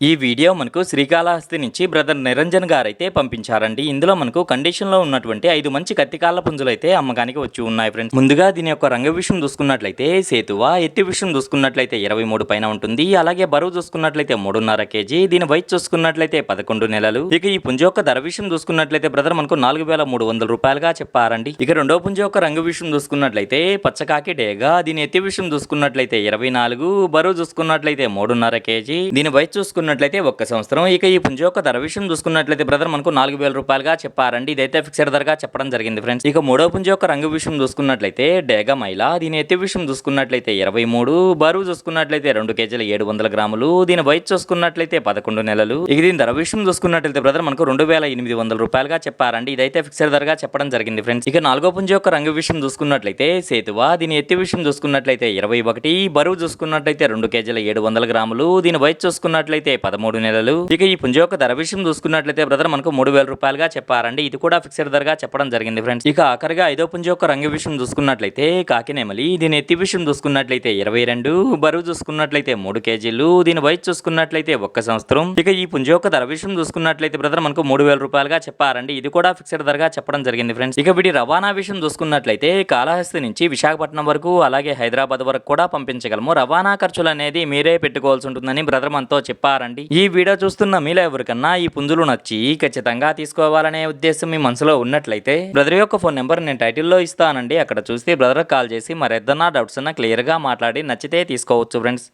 ఈ వీడియో మనకు శ్రీకాళహస్తి నుంచి బ్రదర్ నిరంజన్ గారు అయితే పంపించారండి. ఇందులో మనకు కండిషన్లో ఉన్నటువంటి ఐదు మంచి కత్తికాళ్ళ పుంజులైతే అమ్మకానికి వచ్చి ఉన్నాయి ఫ్రెండ్స్. ముందుగా దీని యొక్క రంగు విషయం చూసుకున్నట్లయితే సేతువ ఎత్తి విషయం చూసుకున్నట్లయితే ఇరవై మూడు పైన ఉంటుంది. అలాగే బరువు చూసుకున్నట్లయితే మూడున్నర కేజీ దీని వయసు చూసుకున్నట్లయితే పదకొండు నెలలు. ఇక ఈ పుంజ యొక్క ధర విషయం చూసుకున్నట్లయితే బ్రదర్ మనకు నాలుగు వేల మూడు వందల రూపాయలుగా చెప్పారండి. ఇక రెండో పుంజ యొక్క రంగు విషయం చూసుకున్నట్లయితే పచ్చకాకి డేగా దీని ఎత్తి విషయం చూసుకున్నట్లయితే ఇరవై నాలుగు బరువు చూసుకున్నట్లయితే మూడున్నర కేజీ దీని వయసు చూసుకున్నట్లయితే ఒక్క సంవత్సరం. ఇక ఈ పుంజ యొక్క ధర విషయం చూసుకున్నట్లయితే బ్రదర్ మనకు నాలుగు వేల రూపాయలుగా చెప్పారండి. ఇదైతే ఫిక్స్డ్ ధరగా చెప్పడం జరిగింది ఫ్రెండ్స్. ఇక మూడో పుంజ యొక్క రంగు విషయం చూసుకున్నట్లయితే డేగా మైల దీని ఎత్తి విషయం చూసుకున్నట్లయితే ఇరవై మూడు బరువు చూసుకున్నట్లయితే రెండు కేజీల ఏడు వందల గ్రాములు దీని వయసు చూసుకున్నట్లయితే పదకొండు నెలలు. ఇక దీని ధర విషయం చూసుకున్నట్లయితే బ్రదర్ మనకు రెండు వేల ఎనిమిది వందల రూపాయలుగా చెప్పారండి. ఇదైతే ఫిక్స్డ్ ధరగా చెప్పడం జరిగింది ఫ్రెండ్స్. ఇక నాలుగో పుంజ యొక్క రంగు విషయం చూసుకున్నట్లయితే సేతువా దీని ఎత్తి విషయం చూసుకున్నట్లయితే ఇరవై ఒకటి బరువు చూసుకున్నట్లయితే రెండు కేజీల ఏడు వందల గ్రాములు దీని వయసు చూసుకున్నట్లయితే పదమూడు నెలలు. ఇక ఈ పుంజ యొక్క ధర విషయం చూసుకున్నట్లయితే బ్రదర్ మనకు మూడు వేల రూపాయలుగా చెప్పారండి. ఇది కూడా ఫిక్స్డ్ ధరగా చెప్పడం జరిగింది ఫ్రెండ్స్. ఇక ఆఖరిగా ఐదో పుంజ యొక్క రంగు విషయం చూసుకున్నట్లయితే కాకినేమలి. దీని ఎత్తి విషయం చూసుకున్నట్లయితే ఇరవై రెండు. బరువు చూసుకున్నట్లయితే మూడు కేజీలు. దీని వయసు చూసుకున్నట్లయితే ఒక్క సంవత్సరం. ఇక ఈ పుంజ యొక్క ధర విషయం చూసుకున్నట్లయితే బ్రదర్ మనకు మూడు వేల రూపాయలుగా చెప్పారండి. ఇది కూడా ఫిక్స్డ్ ధరగా చెప్పడం జరిగింది ఫ్రెండ్స్. ఇక వీటి రవాణా విషయం చూసుకున్నట్లయితే కాళహస్తి నుంచి విశాఖపట్నం వరకు అలాగే హైదరాబాద్ వరకు కూడా పంపించగలము. రవాణా ఖర్చులు అనేది మీరే పెట్టుకోవాల్సి ఉంటుందని బ్రదర్ మనతో చెప్పారు చెప్పారండి ఈ వీడియో చూస్తున్న మీలో ఎవరికన్నా ఈ పుంజులు నచ్చి ఖచ్చితంగా తీసుకోవాలనే ఉద్దేశం మీ మనసులో ఉన్నట్లయితే బ్రదర్ యొక్క ఫోన్ నెంబర్ నేను టైటిల్లో ఇస్తానండి. అక్కడ చూస్తే బ్రదర్ కాల్ చేసి మరెద్దన్నా డౌట్స్ ఉన్నా క్లియర్గా మాట్లాడి నచ్చితే తీసుకోవచ్చు ఫ్రెండ్స్.